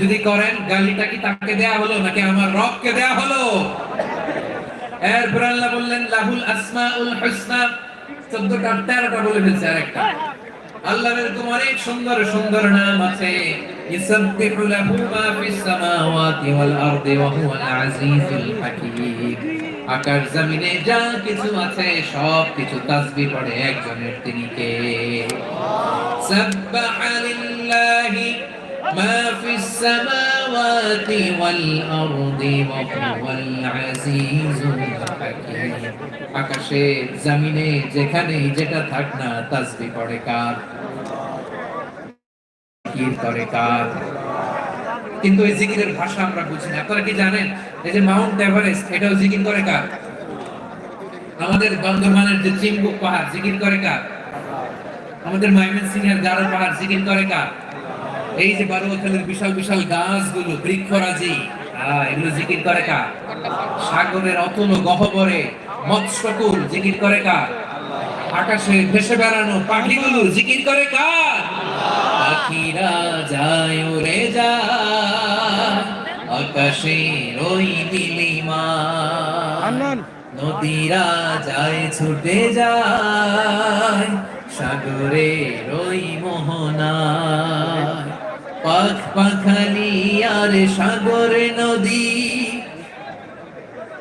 যদি করেন, গালিটা কি তাকে দেয়া হলো নাকি আমার রবকে দেয়া হলো? এরপর আল্লাহ বললেন, লাহুল আসমাউল হুসনা। চোদ্দটা, তেরোটা বলে ফেলছে আরেকটা। আল্লাহর অনেক সুন্দর সুন্দর নাম আছে। লাহু মা ফিস সামাওয়াতি ওয়াল আরদি ওয়া হুয়াল আজিজুল আকাশ জমিনে যা কিছু আছে, সব কিছু তাসবিহ পড়ে একজনের তিনি কে? মা আরদি ওয়া হুয়াল আজিজুল হাকীম আকাশে, জমিনে, যেখানে যেটা থাক না তাসবিহ পড়ে কার? জিকির করে কার? কিন্তু এই জিকিরের ভাষা আমরা বুঝি না। আপনারা কি জানেন? এই যে মাউন্ট এভারেস্ট, এটাও জিকির করে কার? আমাদের বর্ধমানের যে চিম্বুক পাহাড়, জিকির করে কার? আমাদের ময়মনসিংহ এর গারো পাহাড়, জিকির করে কার? এই যে বারুয়াখালীর বিশাল বিশাল গাছগুলো বৃক্ষরাজি এগুলো জিকির করে কার? সাগরের অতল গহ্বরে মৎস্যকুল জিকির করে কা আকাশে ভেসে বেড়ানো পাখিগুলো জিকির করে কা পাখিরা যায় উড়ে যা আকাশে ওই নীলিমা। নদীরা যায় ছুটে যায় সাগরে ওই মোহনায়। পাখ পাখালি আর সাগরে নদী।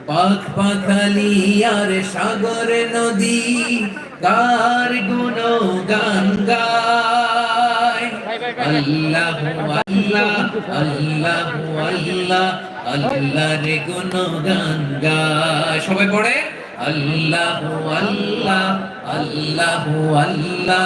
পাখ পাখালি আর সাগর নদী কার গুণ গান গায়। আল্লাহ আল্লাহ আল্লাহ আল্লাহ আল্লাহ রে গুণ গান সবাই পড়ে, আল্লাহ আল্লাহ আল্লাহ আল্লাহ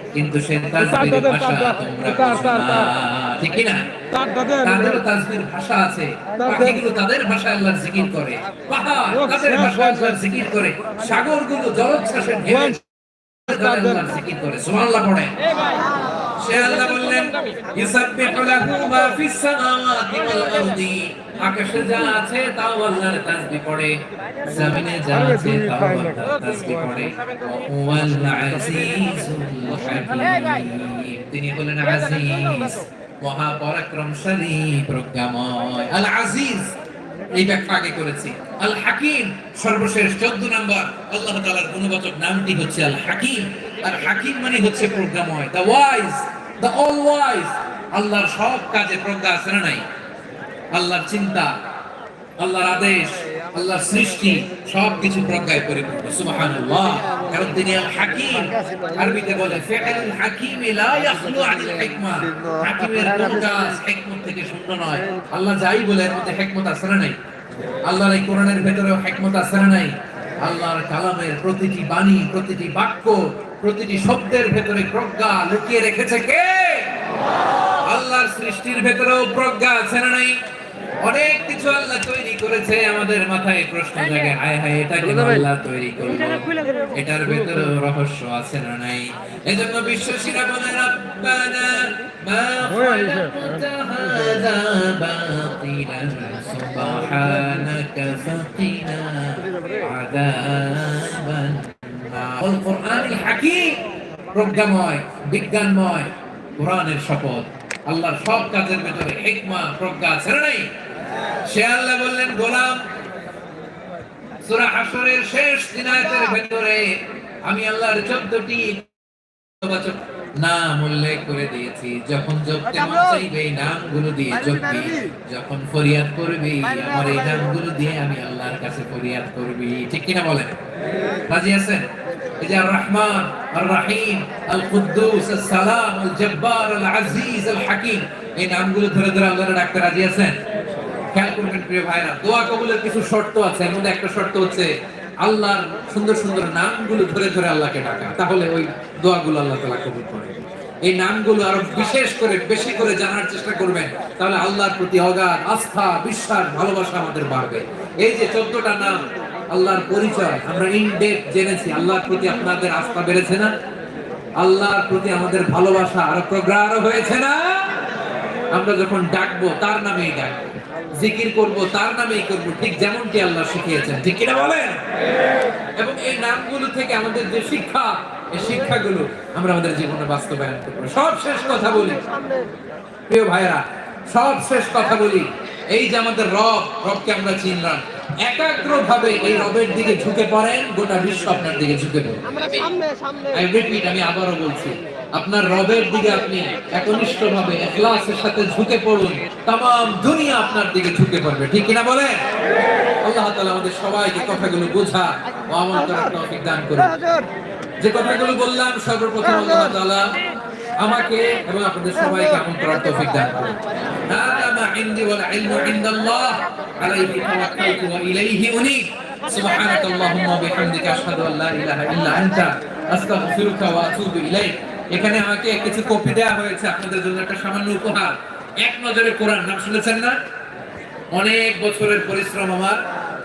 কিন্তু সে তাসবিহের ভাষা তোমরা ঠিক কি না। তাদের তাজবীর ভাষা আছে। পাখিগুলো তাদের ভাষায় আল্লাহর জিকির করে। পাহাড় তাদের ভাষায় আল্লাহর জিকির করে। সাগরগুলো জলোচ্ছ্বাসে ঢেউ তাদের জিকির করে। সুবহানাল্লাহ পড়ে। সে আল্লাহ বললেন লাহু মা ফিস সামাওয়াতি ওয়াল আরদি। আকাশে যা আছে তাও আল্লাহর তাসবিহ পড়ে, জমিনে যা আছে তাও আল্লাহর তাসবিহ পড়ে। ওয়াল আজিজুল তিনি বলেন আজিজ মহা পরাক্রমশালী প্রজ্ঞাময়। আল আজিজ এই ব্যাখ্যা আগে করেছি। আল হাকিম, সর্বশেষ চোদ্দ নাম্বার। আল্লাহ তাআলার গুণবাচক নামটি হচ্ছে আল হাকিম। আর হাকিম মানে হচ্ছে প্রজ্ঞাময় the wise the all wise আল্লাহর সব কাজে প্রজ্ঞা আছে না নাই? আল্লাহর চিন্তা, আল্লাহর আদেশ, আল্লাহর সৃষ্টি সব কিছু প্রজ্ঞায় পরিপূর্ণ। সুবহানাল্লাহ। কারণ তিনি আল হাকিম। আরবিতে বলে, ফিআল হাকিম লা ইয়াখলু আনিল হিকমা। হাকিমের কোন কাজ হিকমত থেকে শূন্য নয়। আল্লাহ যাই বলে, এর মধ্যে হিকমত আছে না নাই? আল্লাহর এই কোরআনের ভেতরেও হিকমত আছে না নাই? আল্লাহর কালামের প্রতিটি বাণী, প্রতিটি বাক্য প্রতিটি শব্দের ভেতরে প্রজ্ঞা লুকিয়ে রেখেছে কে? আল্লাহর সৃষ্টির ভেতরেও প্রজ্ঞা আছে না নাই? অনেক কিছু আল্লাহ তৈরি করেছে আমাদের মাথায় প্রশ্ন জাগে হায় হায় এটা কেন আল্লাহ তৈরি করল? এটার ভেতরে রহস্য আছে না নাই? এজন্য বিশ্বশীরা বলে রব্বানা মা খালাকতা হাযা বাতিলান সুবহানাকা ফাকিনা আযাবান কোরআনুল হাকীম। প্রজ্ঞাময় বিজ্ঞানময় কোরআনের শপথ। আল্লাহর সব কাজের ভেতরে হিকমা প্রজ্ঞা আছে নাই? সে আল্লাহ বললেন গোলাম সূরা হাশরের শেষ তিন আয়াতের ভেতরে আমি আল্লাহর 14টি নাম উল্লেখ করে দিয়েছি। যখন জপতে মন চাইবে এই নামগুলো দিয়ে জপবি। যখন ফরিয়াদ করবি আমার এই নামগুলো দিয়ে আমি আল্লাহর কাছে ফরিয়াদ করবি। ঠিক কিনা বলেন? রাজি আছেন? যে আর রহমান আর রাহিম আল কুদ্দুস আল সালাম আল জব্বার আল আজিজ আল হাকিম এই নামগুলো ধরে ধরে আল্লাহর ডাকতে রাজি আছেন? খেয়াল করবেন প্রিয় ভাইরা দোয়া কবুলের কিছু শর্ত আছে, এর মধ্যে একটা শর্ত হচ্ছে আল্লাহর সুন্দর সুন্দর নামগুলো ধরে ধরে আল্লাহকে ডাকা। তাহলে ওই দোয়াগুলো আল্লাহ তাআলা কবুল করে। এই নামগুলো আরও বিশেষ করে, বেশি করে জানার চেষ্টা করবেন, তাহলে আল্লাহর প্রতি অগাধ আস্থা, বিশ্বাস, ভালোবাসা আমাদের বাড়বে। এই যে চোদ্দটা নাম আল্লাহর পরিচয় আমরা ইন ডেপথ জেনেছি। আল্লাহর প্রতি আপনাদের আস্থা বেড়েছে না? আল্লাহর প্রতি আমাদের ভালোবাসা আরও প্রগাঢ় হয়েছে না? আমরা যখন ডাকবো, তার নামেই ডাকবো। জিকির করব, তার নামেই করব। ঠিক যেমনটি আল্লাহ শিখিয়েছেন। ঠিক কিনা বলেন? এবং এই নামগুলো থেকে আমাদের যে শিক্ষা, এই শিক্ষাগুলো আমরা আমাদের জীবনে বাস্তবায়ন করব সব শেষ কথা বলি। প্রিয় ভাইরা সব শেষ কথা বলি। এই যে আমাদের রব, রবকে আমরা চিনলাম। এই রবের দিকে ঝুঁকে পড়েন গোটা বিশ্ব আপনার দিকে ঝুঁকে পড়ে। রিপিট আমি আবারও বলছি আপনার রবের দিকে আপনি একনিষ্ঠ ভাবে এখলাসের সাথে ঝুঁকে পড়ুন তাম দুনিয়া আপনার দিকে ঝুঁকে পড়বে। ঠিক কিনা বলেন? আল্লাহ তাআলা আমাদের সবাইকে কথাগুলো বোঝা ও আমল করার তৌফিক দান করুন। যে কথাগুলো বললাম সর্বপ্রথম আল্লাহ তাআলা আমাকে এবং আপনাদের সবাইকে আমল করার তৌফিক দান করুন هذا ما عندي والعلم عند الله عليه توكلت وإليه أنيب سبحانك اللهم وبحمدك أشهد أن لا إله إلا أنت أستغفرك وأتوب إليك এখানে আমাকে কিছু কপি দেওয়া হয়েছে আপনাদের জন্য একটা সামান্য উপহার এক নজরে কোরআন নাম শুনেছেন না অনেক বছরের পরিশ্রম আমার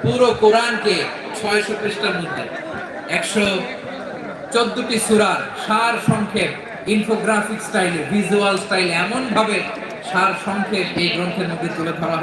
পুরো কোরআনকে ছয়শো পৃষ্ঠার মধ্যে একশো চোদ্দটি সুরার সার সংক্ষেপ ইনফোগ্রাফিক স্টাইলে ভিজুয়াল স্টাইলে এমনভাবে সার সংক্ষেপ এই গ্রন্থের মধ্যে তুলে ধরা